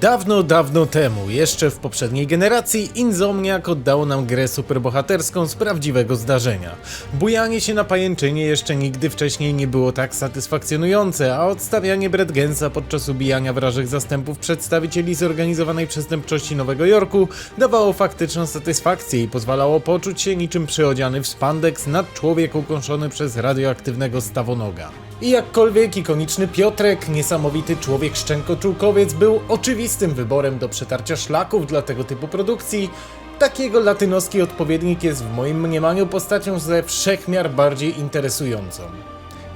Dawno, dawno temu, jeszcze w poprzedniej generacji, Insomniac oddało nam grę superbohaterską z prawdziwego zdarzenia. Bujanie się na pajęczynie jeszcze nigdy wcześniej nie było tak satysfakcjonujące, a odstawianie Brad Gensa podczas ubijania wrażych zastępów przedstawicieli zorganizowanej przestępczości Nowego Jorku dawało faktyczną satysfakcję i pozwalało poczuć się niczym przyodziany w spandex nad człowiek ukąszony przez radioaktywnego stawonoga. I jakkolwiek ikoniczny Piotrek, niesamowity człowiek szczękoczułkowiec był oczywistym wyborem do przetarcia szlaków dla tego typu produkcji, tak jego latynoski odpowiednik jest w moim mniemaniu postacią ze wszechmiar bardziej interesującą.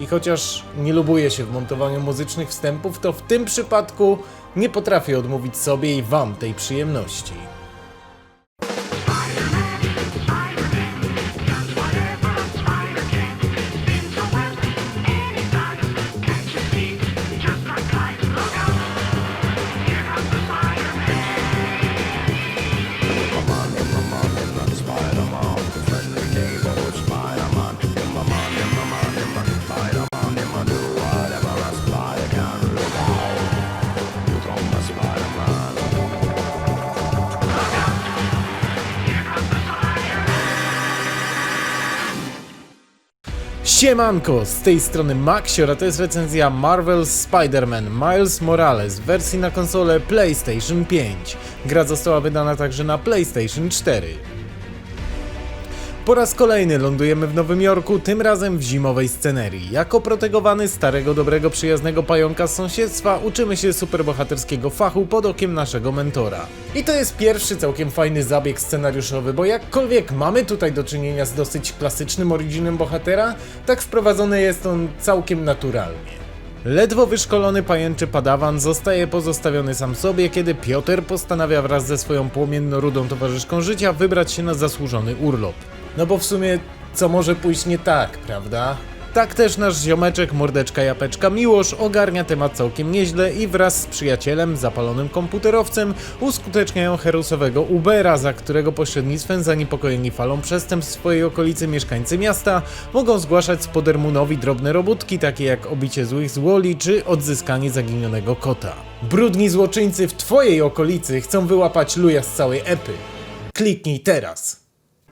I chociaż nie lubuję się w montowaniu muzycznych wstępów, to w tym przypadku nie potrafię odmówić sobie i wam tej przyjemności. Siemanko, z tej strony Maxior, a to jest recenzja Marvel's Spider-Man Miles Morales w wersji na konsolę PlayStation 5. Gra została wydana także na PlayStation 4. Po raz kolejny lądujemy w Nowym Jorku, tym razem w zimowej scenerii. Jako protegowany starego, dobrego, przyjaznego pająka z sąsiedztwa uczymy się superbohaterskiego fachu pod okiem naszego mentora. I to jest pierwszy całkiem fajny zabieg scenariuszowy, bo jakkolwiek mamy tutaj do czynienia z dosyć klasycznym originem bohatera, tak wprowadzony jest on całkiem naturalnie. Ledwo wyszkolony pajęczy padawan zostaje pozostawiony sam sobie, kiedy Piotr postanawia wraz ze swoją płomienno-rudą towarzyszką życia wybrać się na zasłużony urlop. No bo w sumie, co może pójść nie tak, prawda? Tak też nasz ziomeczek, mordeczka japeczka Miłosz ogarnia temat całkiem nieźle i wraz z przyjacielem, zapalonym komputerowcem, uskuteczniają herusowego Ubera, za którego pośrednictwem zaniepokojeni falą przestępstw w swojej okolicy mieszkańcy miasta mogą zgłaszać Spodermunowi drobne robótki, takie jak obicie złych z Woli czy odzyskanie zaginionego kota. Brudni złoczyńcy w twojej okolicy chcą wyłapać luja z całej epy. Kliknij teraz!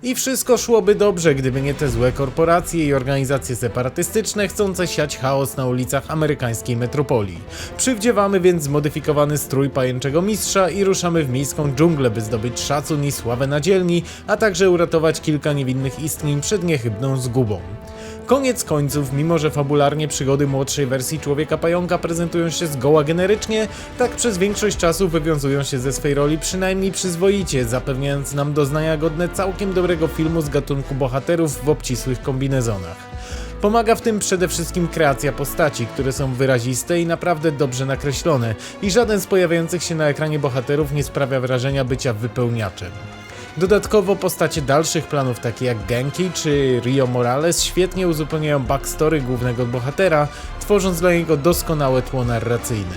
I wszystko szłoby dobrze, gdyby nie te złe korporacje i organizacje separatystyczne chcące siać chaos na ulicach amerykańskiej metropolii. Przywdziewamy więc zmodyfikowany strój pajęczego mistrza i ruszamy w miejską dżunglę, by zdobyć szacun i sławę na dzielni, a także uratować kilka niewinnych istnień przed niechybną zgubą. Koniec końców, mimo że fabularnie przygody młodszej wersji Człowieka Pająka prezentują się zgoła generycznie, tak przez większość czasu wywiązują się ze swej roli przynajmniej przyzwoicie, zapewniając nam doznania godne całkiem dobrego filmu z gatunku bohaterów w obcisłych kombinezonach. Pomaga w tym przede wszystkim kreacja postaci, które są wyraziste i naprawdę dobrze nakreślone, i żaden z pojawiających się na ekranie bohaterów nie sprawia wrażenia bycia wypełniaczem. Dodatkowo postacie dalszych planów takie jak Genki czy Rio Morales świetnie uzupełniają backstory głównego bohatera, tworząc dla niego doskonałe tło narracyjne.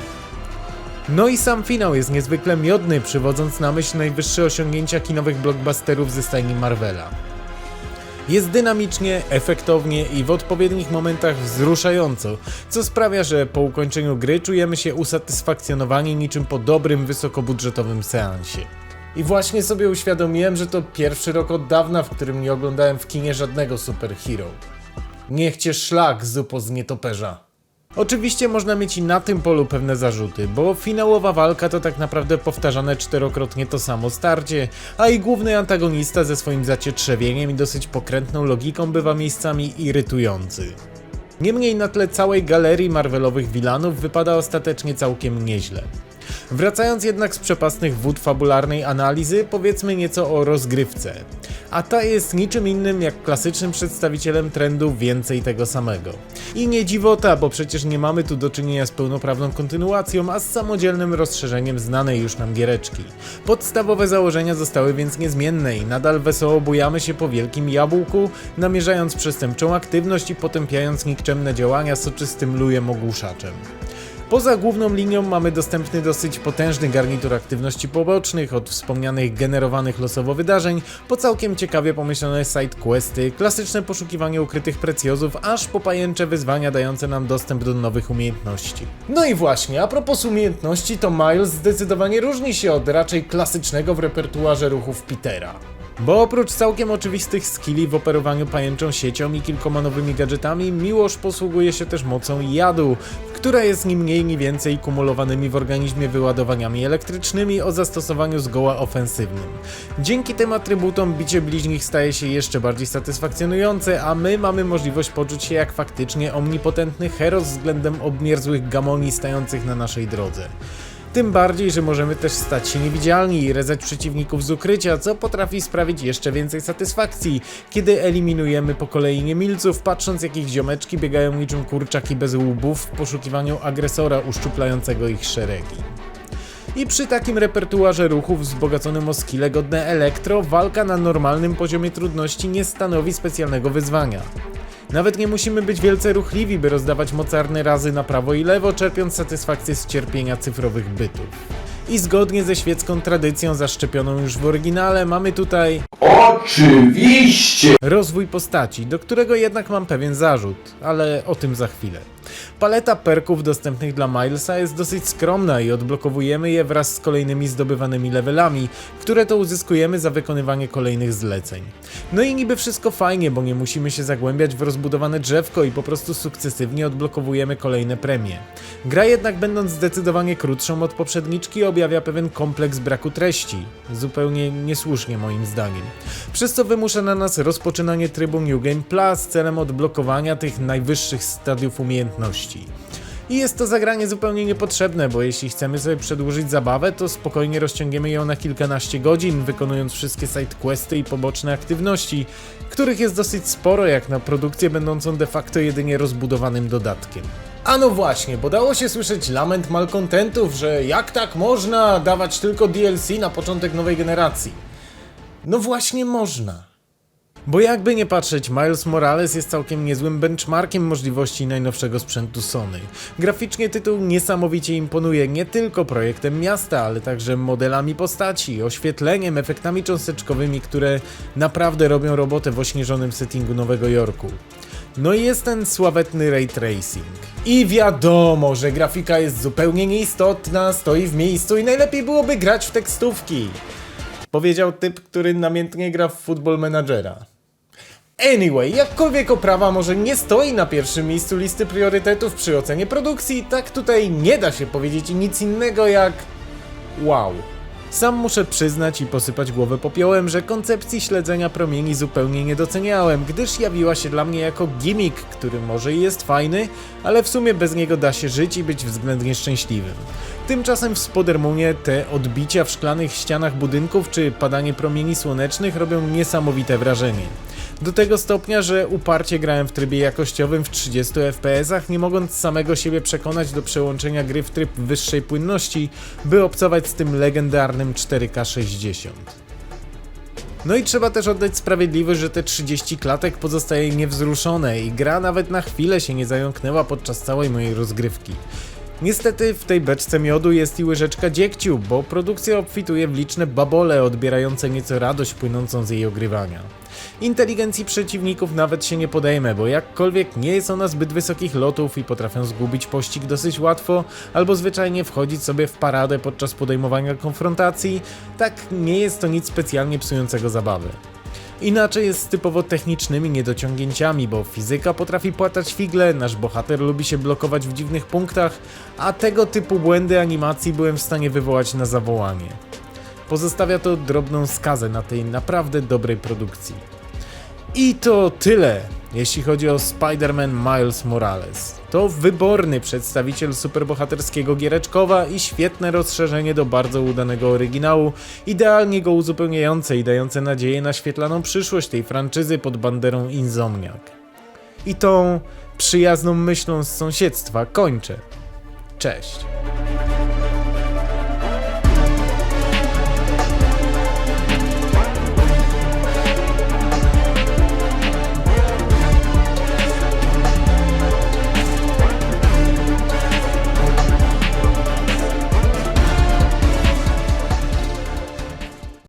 No i sam finał jest niezwykle miodny, przywodząc na myśl najwyższe osiągnięcia kinowych blockbusterów ze stajni Marvela. Jest dynamicznie, efektownie i w odpowiednich momentach wzruszająco, co sprawia, że po ukończeniu gry czujemy się usatysfakcjonowani niczym po dobrym, wysokobudżetowym seansie. I właśnie sobie uświadomiłem, że to pierwszy rok od dawna, w którym nie oglądałem w kinie żadnego superhero. Niech cię szlak, zupo z nietoperza. Oczywiście można mieć i na tym polu pewne zarzuty, bo finałowa walka to tak naprawdę powtarzane czterokrotnie to samo starcie, a i główny antagonista ze swoim zacietrzewieniem i dosyć pokrętną logiką bywa miejscami irytujący. Niemniej na tle całej galerii Marvelowych wilanów wypada ostatecznie całkiem nieźle. Wracając jednak z przepastnych wód fabularnej analizy, powiedzmy nieco o rozgrywce. A ta jest niczym innym jak klasycznym przedstawicielem trendu więcej tego samego. I nie dziwota, bo przecież nie mamy tu do czynienia z pełnoprawną kontynuacją, a z samodzielnym rozszerzeniem znanej już nam giereczki. Podstawowe założenia zostały więc niezmienne i nadal wesoło bujamy się po wielkim jabłku, namierzając przestępczą aktywność i potępiając nikczemne działania soczystym lujem ogłuszaczem. Poza główną linią mamy dostępny dosyć potężny garnitur aktywności pobocznych, od wspomnianych generowanych losowo wydarzeń, po całkiem ciekawie pomyślane side questy, klasyczne poszukiwanie ukrytych precjozów, aż po pajęcze wyzwania dające nam dostęp do nowych umiejętności. No i właśnie, a propos umiejętności, to Miles zdecydowanie różni się od raczej klasycznego w repertuarze ruchów Petera. Bo oprócz całkiem oczywistych skilli w operowaniu pajęczą siecią i kilkoma nowymi gadżetami, Miłosz posługuje się też mocą jadu, która jest ni mniej ni więcej kumulowanymi w organizmie wyładowaniami elektrycznymi o zastosowaniu zgoła ofensywnym. Dzięki tym atrybutom bicie bliźnich staje się jeszcze bardziej satysfakcjonujące, a my mamy możliwość poczuć się jak faktycznie omnipotentny heros względem obmierzłych gamonii stających na naszej drodze. Tym bardziej, że możemy też stać się niewidzialni i rezać przeciwników z ukrycia, co potrafi sprawić jeszcze więcej satysfakcji, kiedy eliminujemy po kolei niemilców, patrząc jak ich ziomeczki biegają niczym kurczaki bez łbów w poszukiwaniu agresora uszczuplającego ich szeregi. I przy takim repertuarze ruchów wzbogaconym o skille godne elektro, walka na normalnym poziomie trudności nie stanowi specjalnego wyzwania. Nawet nie musimy być wielce ruchliwi, by rozdawać mocarne razy na prawo i lewo, czerpiąc satysfakcję z cierpienia cyfrowych bytów. I zgodnie ze świecką tradycją zaszczepioną już w oryginale, mamy tutaj Oczywiście! rozwój postaci, do którego jednak mam pewien zarzut, ale o tym za chwilę. Paleta perków dostępnych dla Milesa jest dosyć skromna i odblokowujemy je wraz z kolejnymi zdobywanymi levelami, które to uzyskujemy za wykonywanie kolejnych zleceń. No i niby wszystko fajnie, bo nie musimy się zagłębiać w rozbudowane drzewko i po prostu sukcesywnie odblokowujemy kolejne premie. Gra jednak będąc zdecydowanie krótszą od poprzedniczki objawia pewien kompleks braku treści, zupełnie niesłusznie moim zdaniem. Przez co wymusza na nas rozpoczynanie trybu New Game Plus celem odblokowania tych najwyższych stadiów umiejętności. I jest to zagranie zupełnie niepotrzebne, bo jeśli chcemy sobie przedłużyć zabawę, to spokojnie rozciągniemy ją na kilkanaście godzin, wykonując wszystkie sidequesty i poboczne aktywności, których jest dosyć sporo jak na produkcję będącą de facto jedynie rozbudowanym dodatkiem. A no właśnie, bo dało się słyszeć lament malkontentów, że jak tak można dawać tylko DLC na początek nowej generacji. No właśnie można. Bo jakby nie patrzeć, Miles Morales jest całkiem niezłym benchmarkiem możliwości najnowszego sprzętu Sony. Graficznie tytuł niesamowicie imponuje nie tylko projektem miasta, ale także modelami postaci, oświetleniem, efektami cząsteczkowymi, które naprawdę robią robotę w ośnieżonym settingu Nowego Jorku. No i jest ten sławetny ray tracing. I wiadomo, że grafika jest zupełnie nieistotna, stoi w miejscu i najlepiej byłoby grać w tekstówki. Powiedział typ, który namiętnie gra w Football Managera. Anyway, jakkolwiek oprawa może nie stoi na pierwszym miejscu listy priorytetów przy ocenie produkcji, tak tutaj nie da się powiedzieć nic innego jak wow. Sam muszę przyznać i posypać głowę popiołem, że koncepcji śledzenia promieni zupełnie nie doceniałem, gdyż jawiła się dla mnie jako gimmick, który może i jest fajny, ale w sumie bez niego da się żyć i być względnie szczęśliwym. Tymczasem w Spodermunie te odbicia w szklanych ścianach budynków czy padanie promieni słonecznych robią niesamowite wrażenie. Do tego stopnia, że uparcie grałem w trybie jakościowym w 30 fps, nie mogąc samego siebie przekonać do przełączenia gry w tryb wyższej płynności, by obcować z tym legendarnym 4K 60. No i trzeba też oddać sprawiedliwość, że te 30 klatek pozostaje niewzruszone i gra nawet na chwilę się nie zająknęła podczas całej mojej rozgrywki. Niestety w tej beczce miodu jest i łyżeczka dziegciu, bo produkcja obfituje w liczne babole odbierające nieco radość płynącą z jej ogrywania. Inteligencji przeciwników nawet się nie podejmę, bo jakkolwiek nie jest ona zbyt wysokich lotów i potrafią zgubić pościg dosyć łatwo, albo zwyczajnie wchodzić sobie w paradę podczas podejmowania konfrontacji, tak nie jest to nic specjalnie psującego zabawy. Inaczej jest z typowo technicznymi niedociągnięciami, bo fizyka potrafi płatać figle, nasz bohater lubi się blokować w dziwnych punktach, a tego typu błędy animacji byłem w stanie wywołać na zawołanie. Pozostawia to drobną skazę na tej naprawdę dobrej produkcji. I to tyle, jeśli chodzi o Spider-Man Miles Morales. To wyborny przedstawiciel superbohaterskiego giereczkowa i świetne rozszerzenie do bardzo udanego oryginału, idealnie go uzupełniające i dające nadzieję na świetlaną przyszłość tej franczyzy pod banderą Insomniac. I tą przyjazną myślą z sąsiedztwa kończę. Cześć.